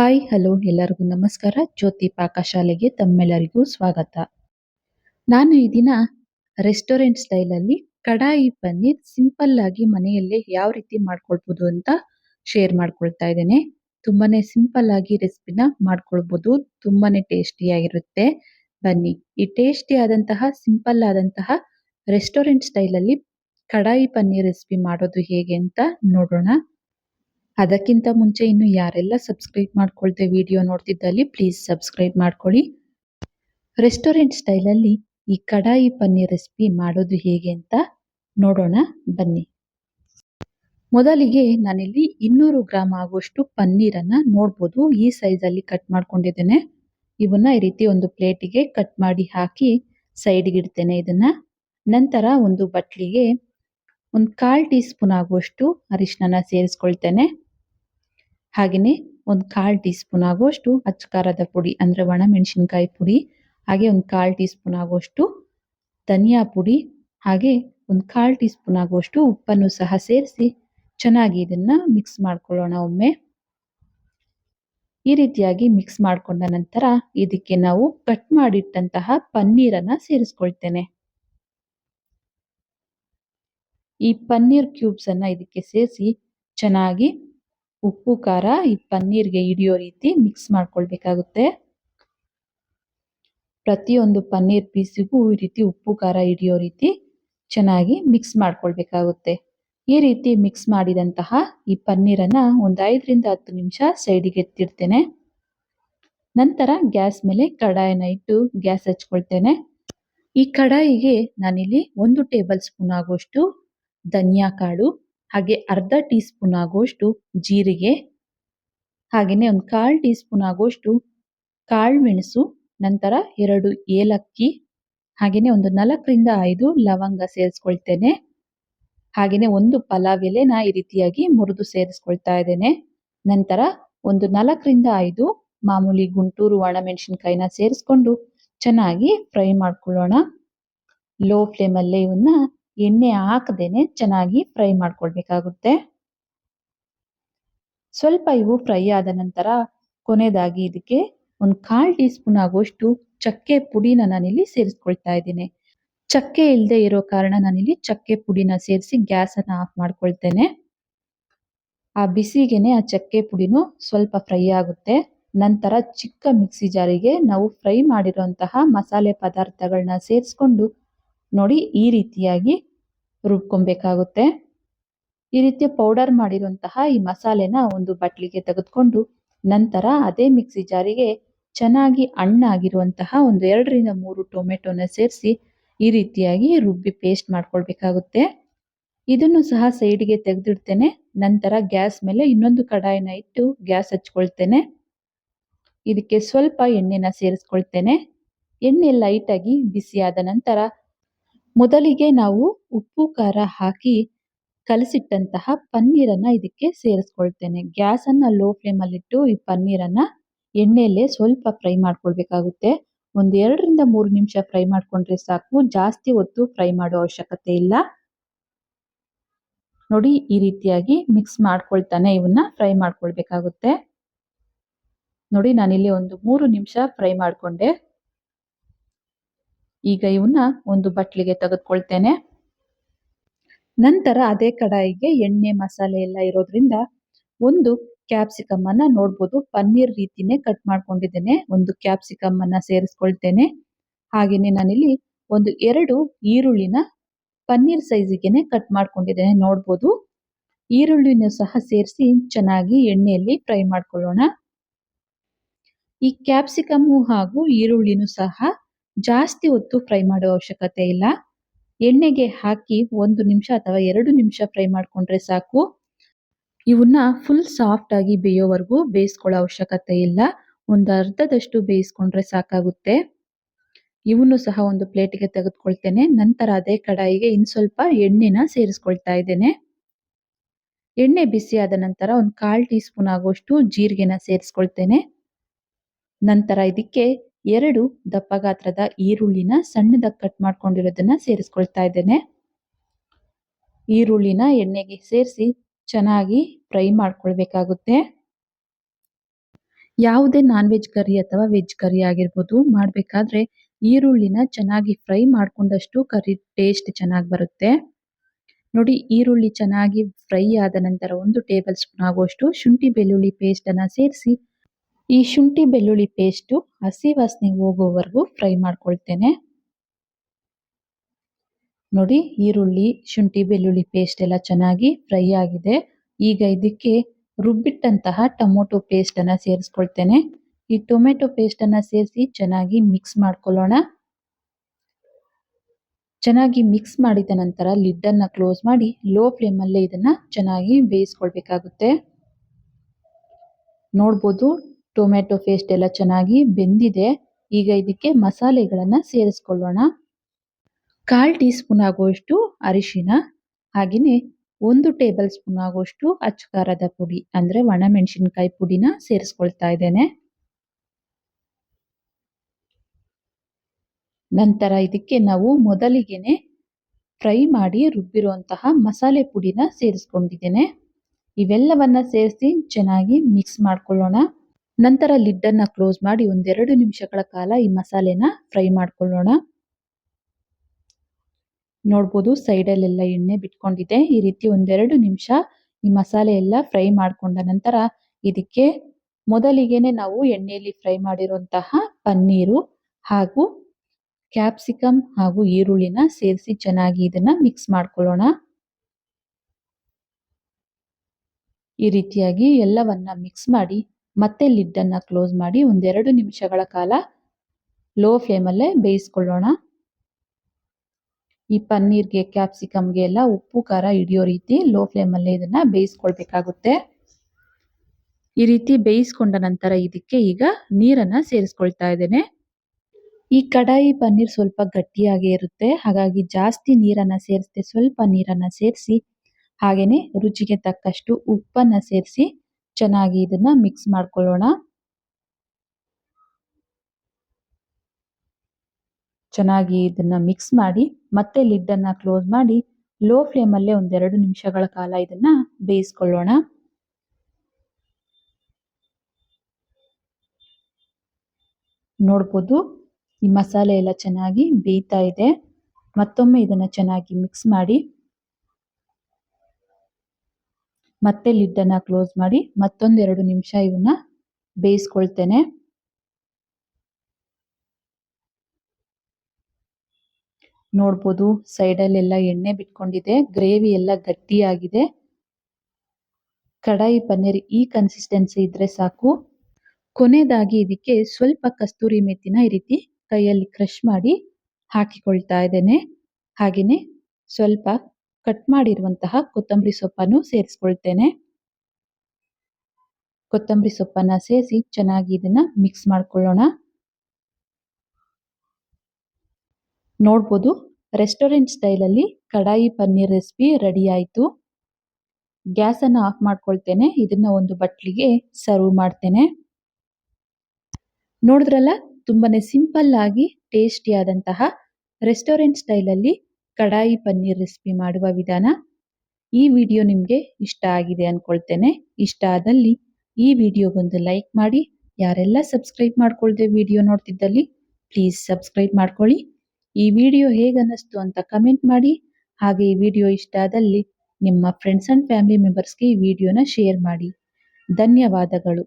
Hi, hello, ಎಲ್ಲರಿಗೂ ನಮಸ್ಕಾರ. ಜ್ಯೋತಿ ಪಾಕಶಾಲೆಗೆ ತಮ್ಮೆಲ್ಲರಿಗೂ ಸ್ವಾಗತ. ನಾನು ಈ ದಿನ ರೆಸ್ಟೋರೆಂಟ್ ಸ್ಟೈಲಲ್ಲಿ ಕಡಾಯಿ ಪನ್ನೀರ್ ಸಿಂಪಲ್ ಆಗಿ ಮನೆಯಲ್ಲೇ ಯಾವ ರೀತಿ ಮಾಡ್ಕೊಳ್ಬೋದು ಅಂತ ಶೇರ್ ಮಾಡ್ಕೊಳ್ತಾ ಇದ್ದೇನೆ. ತುಂಬಾನೇ ಸಿಂಪಲ್ ಆಗಿ ರೆಸಿಪಿನ ಮಾಡ್ಕೊಳ್ಬೋದು. ತುಂಬಾನೇ ಟೇಸ್ಟಿಯಾಗಿರುತ್ತೆ ಬನ್ನಿ, ಈ ಟೇಸ್ಟಿ ಆದಂತಹ ಸಿಂಪಲ್ ಆದಂತಹ ರೆಸ್ಟೋರೆಂಟ್ ಸ್ಟೈಲಲ್ಲಿ ಕಡಾಯಿ ಪನ್ನೀರ್ ರೆಸಿಪಿ ಮಾಡೋದು ಹೇಗೆ ಅಂತ ನೋಡೋಣ. ಅದಕ್ಕಿಂತ ಮುಂಚೆ ಇನ್ನು ಯಾರೆಲ್ಲ ಸಬ್ಸ್ಕ್ರೈಬ್ ಮಾಡ್ಕೊಳ್ದೆ ವಿಡಿಯೋ ನೋಡ್ತಿದ್ದಲ್ಲಿ ಪ್ಲೀಸ್ ಸಬ್ಸ್ಕ್ರೈಬ್ ಮಾಡ್ಕೊಳ್ಳಿ. ರೆಸ್ಟೋರೆಂಟ್ ಸ್ಟೈಲಲ್ಲಿ ಈ ಕಡಾಯಿ ಪನ್ನೀರ್ ರೆಸಿಪಿ ಮಾಡೋದು ಹೇಗೆ ಅಂತ ನೋಡೋಣ, ಬನ್ನಿ. ಮೊದಲಿಗೆ ನಾನಿಲ್ಲಿ ಇನ್ನೂರು ಗ್ರಾಮ್ ಆಗುವಷ್ಟು ಪನ್ನೀರನ್ನು ನೋಡ್ಬೋದು. ಈ ಸೈಜಲ್ಲಿ ಕಟ್ ಮಾಡ್ಕೊಂಡಿದ್ದೇನೆ. ಇವನ್ನ ಈ ರೀತಿ ಒಂದು ಪ್ಲೇಟಿಗೆ ಕಟ್ ಮಾಡಿ ಹಾಕಿ ಸೈಡ್ಗೆ ಇಡ್ತೇನೆ ಇದನ್ನು. ನಂತರ ಒಂದು ಬಟ್ಲಿಗೆ ಒಂದು ಕಾಲು ಟೀ ಸ್ಪೂನ್ ಆಗುವಷ್ಟು ಅರಿಶಿನ ಸೇರಿಸ್ಕೊಳ್ತೇನೆ. ಹಾಗೆಯೇ ಒಂದು ಕಾಲ್ ಟೀ ಸ್ಪೂನ್ ಆಗುವಷ್ಟು ಅಚ್ಚ ಖಾರದ ಪುಡಿ, ಅಂದರೆ ಒಣ ಮೆಣಸಿನ್ಕಾಯಿ ಪುಡಿ, ಹಾಗೆ ಒಂದು ಕಾಲ್ ಟೀ ಸ್ಪೂನ್ ಆಗುವಷ್ಟು ಧನಿಯಾ ಪುಡಿ, ಹಾಗೆ ಒಂದು ಕಾಲ್ ಟೀ ಸ್ಪೂನ್ ಆಗುವಷ್ಟು ಉಪ್ಪನ್ನು ಸಹ ಸೇರಿಸಿ ಚೆನ್ನಾಗಿ ಇದನ್ನ ಮಿಕ್ಸ್ ಮಾಡ್ಕೊಳ್ಳೋಣ ಒಮ್ಮೆ. ಈ ರೀತಿಯಾಗಿ ಮಿಕ್ಸ್ ಮಾಡ್ಕೊಂಡ ನಂತರ ಇದಕ್ಕೆ ನಾವು ಕಟ್ ಮಾಡಿಟ್ಟಂತಹ ಪನ್ನೀರನ್ನ ಸೇರಿಸ್ಕೊಳ್ತೇನೆ. ಈ ಪನ್ನೀರ್ ಕ್ಯೂಬ್ಸ್ ಅನ್ನ ಇದಕ್ಕೆ ಸೇರಿಸಿ ಚೆನ್ನಾಗಿ ಉಪ್ಪು, ಖಾರ, ಈ ಪನ್ನೀರ್ಗೆ ಹಿಡಿಯೋ ರೀತಿ ಮಿಕ್ಸ್ ಮಾಡ್ಕೊಳ್ಬೇಕಾಗುತ್ತೆ. ಪ್ರತಿಯೊಂದು ಪನ್ನೀರ್ ಪೀಸಿಗೂ ಈ ರೀತಿ ಉಪ್ಪು, ಖಾರ ಹಿಡಿಯೋ ರೀತಿ ಚೆನ್ನಾಗಿ ಮಿಕ್ಸ್ ಮಾಡ್ಕೊಳ್ಬೇಕಾಗುತ್ತೆ. ಈ ರೀತಿ ಮಿಕ್ಸ್ ಮಾಡಿದಂತಹ ಈ ಪನ್ನೀರನ್ನ ಒಂದು ಐದರಿಂದ ಹತ್ತು ನಿಮಿಷ ಸೈಡಿಗೆ ಎತ್ತಿಡ್ತೇನೆ. ನಂತರ ಗ್ಯಾಸ್ ಮೇಲೆ ಕಡಾಯಿನ ಇಟ್ಟು ಗ್ಯಾಸ್ ಹಚ್ಕೊಳ್ತೇನೆ. ಈ ಕಡಾಯಿಗೆ ನಾನಿಲ್ಲಿ ಒಂದು ಟೇಬಲ್ ಸ್ಪೂನ್ ಆಗುವಷ್ಟು ಧನಿಯಾ ಕಾಳು ಹಾಗೆ ಅರ್ಧ ಟೀ ಸ್ಪೂನ್ ಆಗುವಷ್ಟು ಜೀರಿಗೆ ಹಾಗೆಯೇ ಒಂದು ಕಾಲು ಟೀ ಸ್ಪೂನ್ ಆಗುವಷ್ಟು ಕಾಳು ಮೆಣಸು, ನಂತರ ಎರಡು ಏಲಕ್ಕಿ ಹಾಗೆಯೇ ಒಂದು ನಾಲ್ಕರಿಂದ ಐದು ಲವಂಗ ಸೇರಿಸ್ಕೊಳ್ತೇನೆ. ಹಾಗೆಯೇ ಒಂದು ಪಲಾವ್ ಎಲೆನ ಈ ರೀತಿಯಾಗಿ ಮುರಿದು ಸೇರಿಸ್ಕೊಳ್ತಾ ಇದ್ದೇನೆ. ನಂತರ ಒಂದು ನಾಲ್ಕರಿಂದ ಐದು ಮಾಮೂಲಿ ಗುಂಟೂರು ಒಣಮೆಣಸಿನ್ಕಾಯಿನ ಸೇರಿಸ್ಕೊಂಡು ಚೆನ್ನಾಗಿ ಫ್ರೈ ಮಾಡ್ಕೊಳ್ಳೋಣ. ಲೋ ಫ್ಲೇಮಲ್ಲೇ ಇವನ್ನ ಎಣ್ಣೆ ಹಾಕದೇನೆ ಚೆನ್ನಾಗಿ ಫ್ರೈ ಮಾಡ್ಕೊಳ್ಬೇಕಾಗುತ್ತೆ. ಸ್ವಲ್ಪ ಇವು ಫ್ರೈ ಆದ ನಂತರ ಕೊನೆಯದಾಗಿ ಇದಕ್ಕೆ ಒಂದು ಕಾಲ್ ಟೀ ಸ್ಪೂನ್ ಆಗುವಷ್ಟು ಚಕ್ಕೆ ಪುಡಿನ ನಾನಿಲ್ಲಿ ಸೇರಿಸ್ಕೊಳ್ತಾ ಇದ್ದೀನಿ. ಚಕ್ಕೆ ಇಲ್ಲದೆ ಇರೋ ಕಾರಣ ನಾನಿಲ್ಲಿ ಚಕ್ಕೆ ಪುಡಿನ ಸೇರಿಸಿ ಗ್ಯಾಸ್ ಅನ್ನ ಆಫ್ ಮಾಡ್ಕೊಳ್ತೇನೆ. ಆ ಬಿಸಿಗೆನೆ ಆ ಚಕ್ಕೆ ಪುಡಿನೂ ಸ್ವಲ್ಪ ಫ್ರೈ ಆಗುತ್ತೆ. ನಂತರ ಚಿಕ್ಕ ಮಿಕ್ಸಿ ಜಾರಿಗೆ ನಾವು ಫ್ರೈ ಮಾಡಿರುವಂತಹ ಮಸಾಲೆ ಪದಾರ್ಥಗಳನ್ನ ಸೇರಿಸ್ಕೊಂಡು ನೋಡಿ ಈ ರೀತಿಯಾಗಿ ರುಬ್ಕೊಬೇಕಾಗುತ್ತೆ. ಈ ರೀತಿ ಪೌಡರ್ ಮಾಡಿರುವಂತಹ ಈ ಮಸಾಲೆನ ಒಂದು ಬಟ್ಲಿಗೆ ತೆಗೆದುಕೊಂಡು ನಂತರ ಅದೇ ಮಿಕ್ಸಿ ಜಾರಿಗೆ ಚೆನ್ನಾಗಿ ಹಣ್ಣಾಗಿರುವಂತಹ ಒಂದು ಎರಡರಿಂದ ಮೂರು ಟೊಮೆಟೊನ ಸೇರಿಸಿ ಈ ರೀತಿಯಾಗಿ ರುಬ್ಬಿ ಪೇಸ್ಟ್ ಮಾಡ್ಕೊಳ್ಬೇಕಾಗುತ್ತೆ. ಇದನ್ನು ಸಹ ಸೈಡ್ಗೆ ತೆಗೆದಿಡ್ತೇನೆ. ನಂತರ ಗ್ಯಾಸ್ ಮೇಲೆ ಇನ್ನೊಂದು ಕಡಾಯಿನ ಇಟ್ಟು ಗ್ಯಾಸ್ ಹಚ್ಕೊಳ್ತೇನೆ. ಇದಕ್ಕೆ ಸ್ವಲ್ಪ ಎಣ್ಣೆನ ಸೇರಿಸ್ಕೊಳ್ತೇನೆ. ಎಣ್ಣೆ ಲೈಟಾಗಿ ಬಿಸಿಯಾದ ನಂತರ ಮೊದಲಿಗೆ ನಾವು ಉಪ್ಪು, ಖಾರ ಹಾಕಿ ಕಲಸಿಟ್ಟಂತಹ ಪನ್ನೀರನ್ನು ಇದಕ್ಕೆ ಸೇರಿಸ್ಕೊಳ್ತೇನೆ. ಗ್ಯಾಸನ್ನು ಲೋ ಫ್ಲೇಮಲ್ಲಿಟ್ಟು ಈ ಪನ್ನೀರನ್ನು ಎಣ್ಣೆಯಲ್ಲೇ ಸ್ವಲ್ಪ ಫ್ರೈ ಮಾಡ್ಕೊಳ್ಬೇಕಾಗುತ್ತೆ. ಒಂದು ಎರಡರಿಂದ ಮೂರು ನಿಮಿಷ ಫ್ರೈ ಮಾಡ್ಕೊಂಡ್ರೆ ಸಾಕು. ಜಾಸ್ತಿ ಹೊತ್ತು ಫ್ರೈ ಮಾಡೋ ಅವಶ್ಯಕತೆ ಇಲ್ಲ. ನೋಡಿ, ಈ ರೀತಿಯಾಗಿ ಮಿಕ್ಸ್ ಮಾಡ್ಕೊಳ್ತಾನೆ ಇವನ್ನ ಫ್ರೈ ಮಾಡ್ಕೊಳ್ಬೇಕಾಗುತ್ತೆ. ನೋಡಿ, ನಾನಿಲ್ಲಿ ಒಂದು ಮೂರು ನಿಮಿಷ ಫ್ರೈ ಮಾಡ್ಕೊಂಡೆ. ಈಗ ಇವನ್ನ ಒಂದು ಬಟ್ಲಿಗೆ ತೆಗೆದುಕೊಳ್ತೇನೆ. ನಂತರ ಅದೇ ಕಡಾಯಿಗೆ ಎಣ್ಣೆ, ಮಸಾಲೆ ಎಲ್ಲ ಇರೋದ್ರಿಂದ ಒಂದು ಕ್ಯಾಪ್ಸಿಕಮ್ ಅನ್ನ ನೋಡ್ಬೋದು. ಪನ್ನೀರ್ ರೀತಿನೇ ಕಟ್ ಮಾಡ್ಕೊಂಡಿದ್ದೇನೆ. ಒಂದು ಕ್ಯಾಪ್ಸಿಕಮ್ ಅನ್ನ ಸೇರಿಸ್ಕೊಳ್ತೇನೆ. ಹಾಗೇನೆ ನಾನಿಲ್ಲಿ ಒಂದು ಎರಡು ಈರುಳ್ಳಿನ ಪನ್ನೀರ್ ಸೈಜಿಗೆನೆ ಕಟ್ ಮಾಡ್ಕೊಂಡಿದ್ದೇನೆ ನೋಡ್ಬೋದು. ಈರುಳ್ಳಿನ ಸಹ ಸೇರಿಸಿ ಚೆನ್ನಾಗಿ ಎಣ್ಣೆಯಲ್ಲಿ ಫ್ರೈ ಮಾಡ್ಕೊಳ್ಳೋಣ. ಈ ಕ್ಯಾಪ್ಸಿಕಮ್ಮು ಹಾಗೂ ಈರುಳ್ಳಿನೂ ಸಹ ಜಾಸ್ತಿ ಹೊತ್ತು ಫ್ರೈ ಮಾಡೋ ಅವಶ್ಯಕತೆ ಇಲ್ಲ. ಎಣ್ಣೆಗೆ ಹಾಕಿ ಒಂದು ನಿಮಿಷ ಅಥವಾ ಎರಡು ನಿಮಿಷ ಫ್ರೈ ಮಾಡ್ಕೊಂಡ್ರೆ ಸಾಕು. ಇವನ್ನ ಫುಲ್ ಸಾಫ್ಟ್ ಆಗಿ ಬೇಯೋವರೆಗೂ ಬೇಯಿಸ್ಕೊಳ್ಳೋ ಅವಶ್ಯಕತೆ ಇಲ್ಲ. ಒಂದು ಅರ್ಧದಷ್ಟು ಬೇಯಿಸ್ಕೊಂಡ್ರೆ ಸಾಕಾಗುತ್ತೆ. ಇವನ್ನು ಸಹ ಒಂದು ಪ್ಲೇಟಿಗೆ ತೆಗೆದುಕೊಳ್ತೇನೆ. ನಂತರ ಅದೇ ಕಡಾಯಿಗೆ ಇನ್ ಸ್ವಲ್ಪ ಎಣ್ಣೆನ ಸೇರಿಸ್ಕೊಳ್ತಾ ಇದ್ದೇನೆ. ಎಣ್ಣೆ ಬಿಸಿಯಾದ ನಂತರ ಒಂದು ಕಾಲ್ ಟೀ ಸ್ಪೂನ್ ಆಗುವಷ್ಟು ಜೀರಿಗೆನ ಸೇರಿಸ್ಕೊಳ್ತೇನೆ. ನಂತರ ಇದಕ್ಕೆ ಎರಡು ದಪ್ಪ ಗಾತ್ರದ ಈರುಳ್ಳಿನ ಸಣ್ಣದಾಗಿ ಕಟ್ ಮಾಡ್ಕೊಂಡಿರೋದನ್ನ ಸೇರಿಸ್ಕೊಳ್ತಾ ಇದ್ದೇನೆ. ಈರುಳ್ಳಿನ ಎಣ್ಣೆಗೆ ಸೇರಿಸಿ ಚೆನ್ನಾಗಿ ಫ್ರೈ ಮಾಡ್ಕೊಳ್ಬೇಕಾಗುತ್ತೆ. ಯಾವುದೇ ನಾನ್ ವೆಜ್ ಕರಿ ಅಥವಾ ವೆಜ್ ಕರಿ ಆಗಿರ್ಬೋದು ಮಾಡಬೇಕಾದ್ರೆ ಈರುಳ್ಳಿನ ಚೆನ್ನಾಗಿ ಫ್ರೈ ಮಾಡ್ಕೊಂಡಷ್ಟು ಕರಿ ಟೇಸ್ಟ್ ಚೆನ್ನಾಗಿ ಬರುತ್ತೆ. ನೋಡಿ, ಈರುಳ್ಳಿ ಚೆನ್ನಾಗಿ ಫ್ರೈ ಆದ ನಂತರ ಒಂದು ಟೇಬಲ್ ಸ್ಪೂನ್ ಆಗುವಷ್ಟು ಶುಂಠಿ ಬೆಳ್ಳುಳ್ಳಿ ಪೇಸ್ಟ್ ಅನ್ನ ಸೇರಿಸಿ ಈ ಶುಂಠಿ ಬೆಳ್ಳುಳ್ಳಿ ಪೇಸ್ಟು ಹಸಿ ವಾಸನೆ ಹೋಗೋವರೆಗೂ ಫ್ರೈ ಮಾಡ್ಕೊಳ್ತೇನೆ. ನೋಡಿ ಈರುಳ್ಳಿ, ಶುಂಠಿ, ಬೆಳ್ಳುಳ್ಳಿ ಪೇಸ್ಟ್ ಎಲ್ಲ ಚೆನ್ನಾಗಿ ಫ್ರೈ ಆಗಿದೆ. ಈಗ ಇದಕ್ಕೆ ರುಬ್ಬಿಟ್ಟಂತಹ ಟೊಮೊಟೊ ಪೇಸ್ಟ್ ಅನ್ನ ಸೇರಿಸ್ಕೊಳ್ತೇನೆ. ಈ ಟೊಮೆಟೊ ಪೇಸ್ಟ್ ಅನ್ನ ಸೇರಿಸಿ ಚೆನ್ನಾಗಿ ಮಿಕ್ಸ್ ಮಾಡ್ಕೊಳ್ಳೋಣ. ಚೆನ್ನಾಗಿ ಮಿಕ್ಸ್ ಮಾಡಿದ ನಂತರ ಲಿಡ್ ಅನ್ನ ಕ್ಲೋಸ್ ಮಾಡಿ ಲೋ ಫ್ಲೇಮ್ ಇದನ್ನು ಇದನ್ನ ಚೆನ್ನಾಗಿ ಬೇಯಿಸ್ಕೊಳ್ಬೇಕಾಗುತ್ತೆ. ನೋಡ್ಬೋದು ಟೊಮೆಟೊ ಪೇಸ್ಟ್ ಎಲ್ಲ ಚೆನ್ನಾಗಿ ಬೆಂದಿದೆ. ಈಗ ಇದಕ್ಕೆ ಮಸಾಲೆಗಳನ್ನು ಸೇರಿಸ್ಕೊಳ್ಳೋಣ. ಕಾಲು ಟೀ ಸ್ಪೂನ್ ಆಗುವಷ್ಟು ಅರಿಶಿನ ಹಾಗೆಯೇ ಒಂದು ಟೇಬಲ್ ಸ್ಪೂನ್ ಆಗುವಷ್ಟು ಖಾರದ ಪುಡಿ, ಅಂದರೆ ಒಣಮೆಣಸಿನಕಾಯಿ ಪುಡಿನ ಸೇರಿಸ್ಕೊಳ್ತಾ ಇದ್ದೇನೆ. ನಂತರ ಇದಕ್ಕೆ ನಾವು ಮೊದಲಿಗೆನೆ ಫ್ರೈ ಮಾಡಿ ರುಬ್ಬಿರುವಂತಹ ಮಸಾಲೆ ಪುಡಿನ ಸೇರಿಸ್ಕೊಂಡಿದ್ದೇನೆ. ಇವೆಲ್ಲವನ್ನ ಸೇರಿಸಿ ಚೆನ್ನಾಗಿ ಮಿಕ್ಸ್ ಮಾಡ್ಕೊಳ್ಳೋಣ. ನಂತರ ಲಿಡ್ಡನ್ನು ಕ್ಲೋಸ್ ಮಾಡಿ ಒಂದೆರಡು ನಿಮಿಷಗಳ ಕಾಲ ಈ ಮಸಾಲೆನ ಫ್ರೈ ಮಾಡ್ಕೊಳ್ಳೋಣ. ನೋಡ್ಬೋದು ಸೈಡಲ್ಲೆಲ್ಲ ಎಣ್ಣೆ ಬಿಟ್ಕೊಂಡಿದೆ. ಈ ರೀತಿ ಒಂದೆರಡು ನಿಮಿಷ ಈ ಮಸಾಲೆ ಎಲ್ಲ ಫ್ರೈ ಮಾಡ್ಕೊಂಡ ನಂತರ ಇದಕ್ಕೆ ಮೊದಲಿಗೆನೆ ನಾವು ಎಣ್ಣೆಯಲ್ಲಿ ಫ್ರೈ ಮಾಡಿರುವಂತಹ ಪನ್ನೀರು ಹಾಗೂ ಕ್ಯಾಪ್ಸಿಕಮ್ ಹಾಗೂ ಈರುಳ್ಳಿನ ಸೇರಿಸಿ ಚೆನ್ನಾಗಿ ಇದನ್ನ ಮಿಕ್ಸ್ ಮಾಡ್ಕೊಳ್ಳೋಣ. ಈ ರೀತಿಯಾಗಿ ಎಲ್ಲವನ್ನ ಮಿಕ್ಸ್ ಮಾಡಿ ಮತ್ತೆ ಲಿಡ್ ಅನ್ನ ಕ್ಲೋಸ್ ಮಾಡಿ ಒಂದೆರಡು ನಿಮಿಷಗಳ ಕಾಲ ಲೋ ಫ್ಲೇಮಲ್ಲೇ ಬೇಯಿಸ್ಕೊಳ್ಳೋಣ. ಈ ಪನ್ನೀರ್ಗೆ, ಕ್ಯಾಪ್ಸಿಕಮ್ಗೆ ಎಲ್ಲ ಉಪ್ಪು, ಖಾರ ಹಿಡಿಯೋ ರೀತಿ ಲೋ ಫ್ಲೇಮಲ್ಲೇ ಇದನ್ನ ಬೇಯಿಸ್ಕೊಳ್ಬೇಕಾಗುತ್ತೆ. ಈ ರೀತಿ ಬೇಯಿಸ್ಕೊಂಡ ನಂತರ ಇದಕ್ಕೆ ಈಗ ನೀರನ್ನ ಸೇರಿಸ್ಕೊಳ್ತಾ ಇದ್ದೇನೆ. ಈ ಕಡಾಯಿ ಪನ್ನೀರ್ ಸ್ವಲ್ಪ ಗಟ್ಟಿಯಾಗೇ ಇರುತ್ತೆ. ಹಾಗಾಗಿ ಜಾಸ್ತಿ ನೀರನ್ನ ಸೇರಿಸದೆ ಸ್ವಲ್ಪ ನೀರನ್ನ ಸೇರಿಸಿ ಹಾಗೆಯೇ ರುಚಿಗೆ ತಕ್ಕಷ್ಟು ಉಪ್ಪನ್ನ ಸೇರಿಸಿ ಚೆನ್ನಾಗಿ ಇದನ್ನ ಮಿಕ್ಸ್ ಮಾಡ್ಕೊಳ್ಳೋಣ. ಚೆನ್ನಾಗಿ ಇದನ್ನ ಮಿಕ್ಸ್ ಮಾಡಿ, ಮತ್ತೆ ಲಿಡ್ ಅನ್ನ ಕ್ಲೋಸ್ ಮಾಡಿ ಲೋ ಫ್ಲೇಮ್ ಅಲ್ಲೇ ಒಂದೆರಡು ನಿಮಿಷಗಳ ಕಾಲ ಇದನ್ನ ಬೇಯಿಸ್ಕೊಳ್ಳೋಣ. ನೋಡ್ಬೋದು, ಈ ಮಸಾಲೆ ಎಲ್ಲ ಚೆನ್ನಾಗಿ ಬೇಯ್ತಾ ಇದೆ. ಮತ್ತೊಮ್ಮೆ ಇದನ್ನ ಚೆನ್ನಾಗಿ ಮಿಕ್ಸ್ ಮಾಡಿ ಮತ್ತೆ ಲಿಡ್ಡನ್ನು ಕ್ಲೋಸ್ ಮಾಡಿ ಮತ್ತೊಂದೆರಡು ನಿಮಿಷ ಇವನ್ನ ಬೇಯಿಸ್ಕೊಳ್ತೇನೆ. ನೋಡ್ಬೋದು ಸೈಡಲ್ಲೆಲ್ಲ ಎಣ್ಣೆ ಬಿಟ್ಕೊಂಡಿದೆ, ಗ್ರೇವಿ ಎಲ್ಲ ಗಟ್ಟಿಯಾಗಿದೆ. ಕಡಾಯಿ ಪನ್ನೀರ್ ಈ ಕನ್ಸಿಸ್ಟೆನ್ಸಿ ಇದ್ರೆ ಸಾಕು. ಕೊನೆಯದಾಗಿ ಇದಕ್ಕೆ ಸ್ವಲ್ಪ ಕಸ್ತೂರಿ ಮೆತ್ತಿನ ಈ ರೀತಿ ಕೈಯಲ್ಲಿ ಕ್ರಷ್ ಮಾಡಿ ಹಾಕಿಕೊಳ್ತಾ ಇದ್ದೇನೆ. ಹಾಗೆಯೇ ಸ್ವಲ್ಪ ಕಟ್ ಮಾಡಿರುವಂತಹ ಕೊತ್ತಂಬರಿ ಸೊಪ್ಪನ್ನು ಸೇರಿಸ್ಕೊಳ್ತೇನೆ. ಕೊತ್ತಂಬರಿ ಸೊಪ್ಪನ್ನ ಸೇರಿಸಿ ಚೆನ್ನಾಗಿ ಇದನ್ನ ಮಿಕ್ಸ್ ಮಾಡ್ಕೊಳ್ಳೋಣ. ನೋಡ್ಬೋದು ರೆಸ್ಟೋರೆಂಟ್ ಸ್ಟೈಲಲ್ಲಿ ಕಡಾಯಿ ಪನ್ನೀರ್ ರೆಸಿಪಿ ರೆಡಿ ಆಯಿತು. ಗ್ಯಾಸನ್ನು ಆಫ್ ಮಾಡ್ಕೊಳ್ತೇನೆ, ಇದನ್ನ ಒಂದು ಬಟ್ಲಿಗೆ ಸರ್ವ್ ಮಾಡ್ತೇನೆ. ನೋಡಿದ್ರಲ್ಲ, ತುಂಬಾನೇ ಸಿಂಪಲ್ ಆಗಿ ಟೇಸ್ಟಿ ಆದಂತಹ ರೆಸ್ಟೋರೆಂಟ್ ಸ್ಟೈಲಲ್ಲಿ ಕಡಾಯಿ ಪನ್ನೀರ್ ರೆಸಿಪಿ ಮಾಡುವ ವಿಧಾನ ಈ ವಿಡಿಯೋ ನಿಮಗೆ ಇಷ್ಟ ಆಗಿದೆ ಅಂದ್ಕೊಳ್ತೇನೆ ಇಷ್ಟ ಆದಲ್ಲಿ ಈ ವಿಡಿಯೋಗೊಂದು ಲೈಕ್ ಮಾಡಿ. ಯಾರೆಲ್ಲ ಸಬ್ಸ್ಕ್ರೈಬ್ ಮಾಡ್ಕೊಳ್ದೆ ವಿಡಿಯೋ ನೋಡ್ತಿದ್ದಲ್ಲಿ ಪ್ಲೀಸ್ ಸಬ್ಸ್ಕ್ರೈಬ್ ಮಾಡ್ಕೊಳ್ಳಿ. ಈ ವಿಡಿಯೋ ಹೇಗನ್ನಿಸ್ತು ಅಂತ ಕಮೆಂಟ್ ಮಾಡಿ. ಹಾಗೆ ಈ ವಿಡಿಯೋ ಇಷ್ಟ ಆದಲ್ಲಿ ನಿಮ್ಮ ಫ್ರೆಂಡ್ಸ್ ಅಂಡ್ ಫ್ಯಾಮಿಲಿ ಮೆಂಬರ್ಸ್ಗೆ ಈ ವಿಡಿಯೋನ ಶೇರ್ ಮಾಡಿ. ಧನ್ಯವಾದಗಳು.